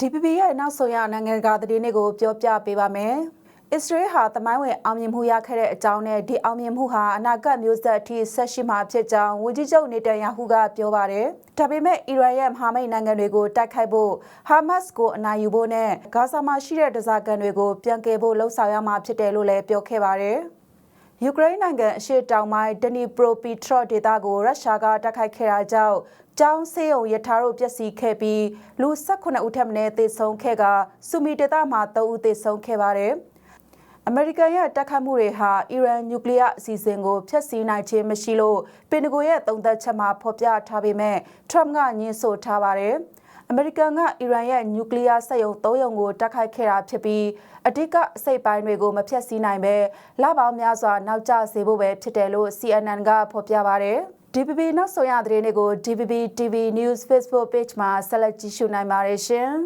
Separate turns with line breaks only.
DPP ရဲ့နောက်ဆုံးရနိုင်ငံတကာသတင်းတွေကိုပြောပြပေးပါမယ်။အစ္စရေးဟာတမိုင်းဝင်အောင်မြင်မှုရခဲ့တဲ့အကြောင်းနဲ့ဒီအောင်မြင်မှုဟာအနာဂတ်မျိုးဆက်အထိဆက်ရှိမှာဖြစ်ကြောင်းဝန်ကြီးချုပ်နေတန်ယာဟုကပြောပါတယ်။ဒါပေမဲ့အီရန်ရဲ့မဟာမိတ်နိုင်ငံတွေကိုတိုက်ခိုက်ဖို့ဟာမတ်စ်ကိုအနိုင်ယူဖို့နဲ့ဂါဇာမှာရှိတဲ့ဒဇာကန်တွေကိုပြန်ကယ်ဖို့လှုံ့ဆော်ရမှာဖြစ်တယ်လို့လည်းပြောခဲ့ပါတယ်။ယူကရိန်းနိုင်ငံအရှေ့တောင်ပိုင်းဒနီပရိုပီထရော့ဒေသကိုရုရှားကတိုက်ခိုက်ခဲ့တာကြောင့် ကျောင်းဆေးရုံရထားတို့ပျက်စီးခဲ့ပြီးလူ18ဦးထပ်မံသေဆုံးခဲ့ကဆူမီဒေသမှာ3ဦးသေဆုံးခဲ့ပါတယ်။အမေရိကန်ရဲ့တိုက်ခိုက်မှုတွေဟာအီရန်နျူကလ িয়ার အစီအစဉ်ကိုဖျက်ဆီးနိုင်ခြင်းမရှိလို့ပင်တဂိုရဲ့သုံးသက်ချက်မှာဖော်ပြထားပေမဲ့ထရမ့်ကညှင်းဆိုထားပါတယ်။ အမေရိကန်ကအီရန်ရဲ့နျူကလ িয়ার စက်ရုံ၃ရုံကိုတိုက်ခိုက်ခဲ့တာဖြစ်ပြီးအဓိကအစိတ်ပိုင်းတွေကိုမဖျက်ဆီးနိုင်ပဲလပေါင်းများစွာနောက်ကျစေဖို့ပဲဖြစ်တယ်လို့ CNN ကဖော်ပြပါတယ်။ DPP နောက်ဆုံးရသတင်းတွေကို DPP TV News Facebook Page မှာဆက်လက်ကြည့်ရှုနိုင်ပါတယ်ရှင်။